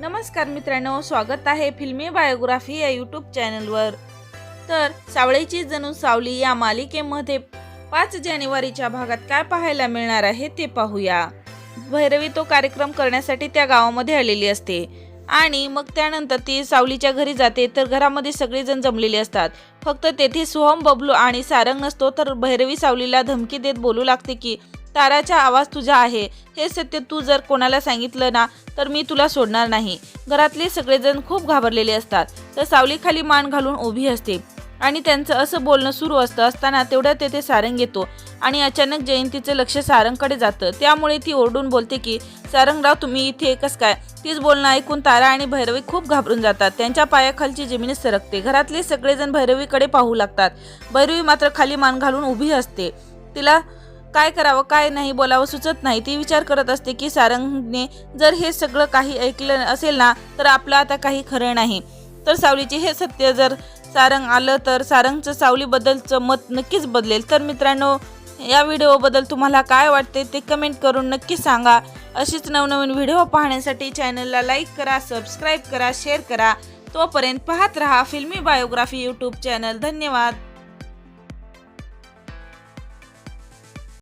नमस्कार मित्रांनो स्वागत आहे फिल्मी बायोग्राफी या यूट्यूब चॅनलवर. तर सावळीची जणू सावली या मालिकेमध्ये पाच जानेवारीच्या भागात काय पाहायला मिळणार आहे ते पाहूया. भैरवी तो कार्यक्रम करण्यासाठी त्या गावामध्ये आलेली असते आणि मग त्यानंतर ती सावलीच्या घरी जाते तर घरामध्ये सगळेजण जमलेले असतात. फक्त तेथे सोहम बबलू आणि सारंग नसतो तर भैरवी सावलीला धमकी देत बोलू लागते की ताराचा आवाज तुझा आहे. हे सत्य तू जर कोणाला सांगितलं ना तर मी तुला सोडणार नाही. घरातले सगळेजण खूप घाबरलेले असतात. तर सावलीखाली मान घालून उभी असते. आणि त्यांचं असं बोलणं सुरू असतं असताना तेवढ्यात तेथे सारंग येतो. आणि अचानक जयंतीचं लक्ष सारंगकडे जातं. त्यामुळे ती ओरडून बोलते की सारंगराव तुम्ही इथे एकच काय? तीच बोलणं ऐकून तारा आणि भैरवी खूप घाबरून जातात. त्यांच्या पायाखालची जमीन सरकते. घरातले सगळेजण भैरवीकडे पाहू लागतात. भैरवी मात्र खाली मान घालून उभी असते. तिला काय करावं काय नाही बोलावं सुचत नाही. ती विचार करत असते की सारंगने जर हे सगळं काही ऐकलं असेल ना तर आपलं आता काही खरं नाही. तर सावलीचे हे सत्य जर सारंग आलं तर सारंगचं सावलीबद्दलचं मत नक्कीच बदलेल. तर मित्रांनो या व्हिडिओबद्दल तुम्हाला काय वाटते ते कमेंट करून नक्की सांगा. अशीच नवनवीन व्हिडिओ पाहण्यासाठी चॅनलला लाईक करा सबस्क्राईब करा शेअर करा. तोपर्यंत पाहत रहा फिल्मी बायोग्राफी यूट्यूब चॅनल. धन्यवाद.